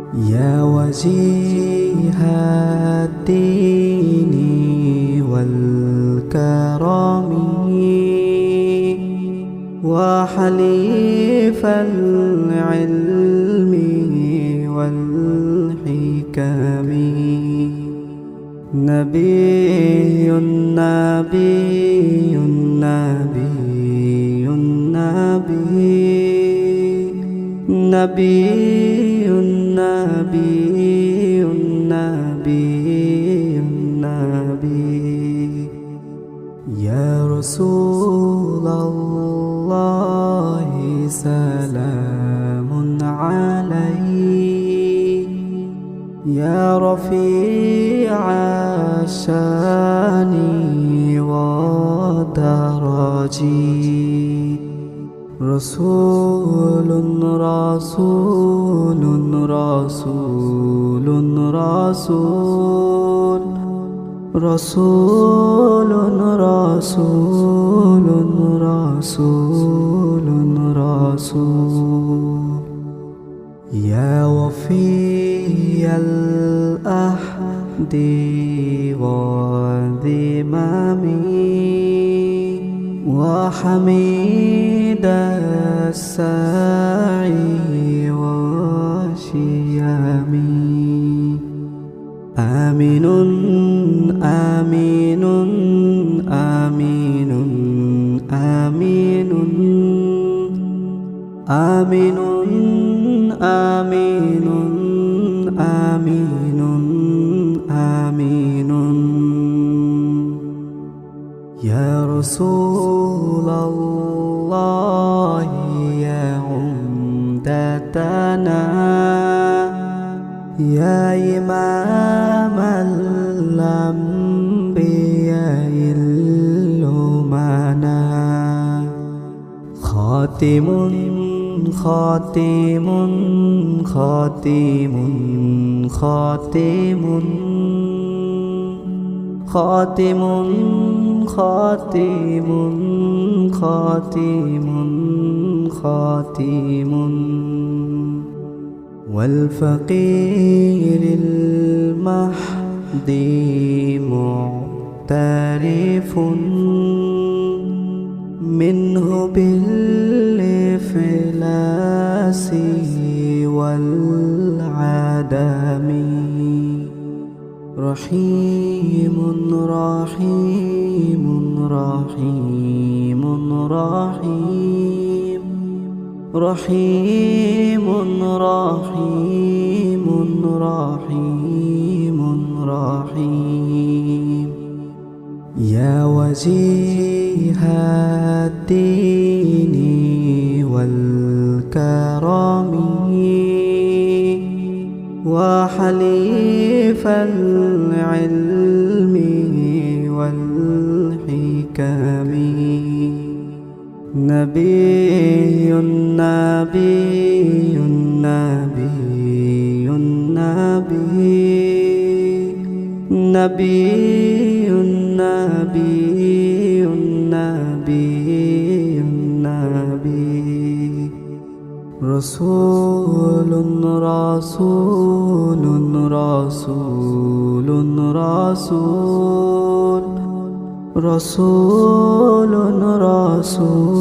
يا وجيه الدين والكرم وحليف العلم والحكم. نبي نبي نبي نبي نبي نبي نبي. نبي يا رسول الله سلام عليك. يا رفيع الشأن والدرج رسول رسول رسول رسول رسول رسول رسول رسول يا وفي الأحد والذمام وحميد السعي والشيام آمين آمين آمين آمين آمين آمين. رسول الله يا عمدتنا. يا إمام الأنبياء الأمنا خاتم خاتم خاتم خاتم خاتم خاتم خاتم خاتم والفقير المهدي معترف منه بالإفلاس والعدم. رحيم رحيم رحيم رحيم رحيم رحيم رحيم رحيم يا وجيه الدين والكرم وحليف العلم والحكم. نبي نبي نبي نبي نبي نبي نبي رسول رسول رسول رسول رسول رسول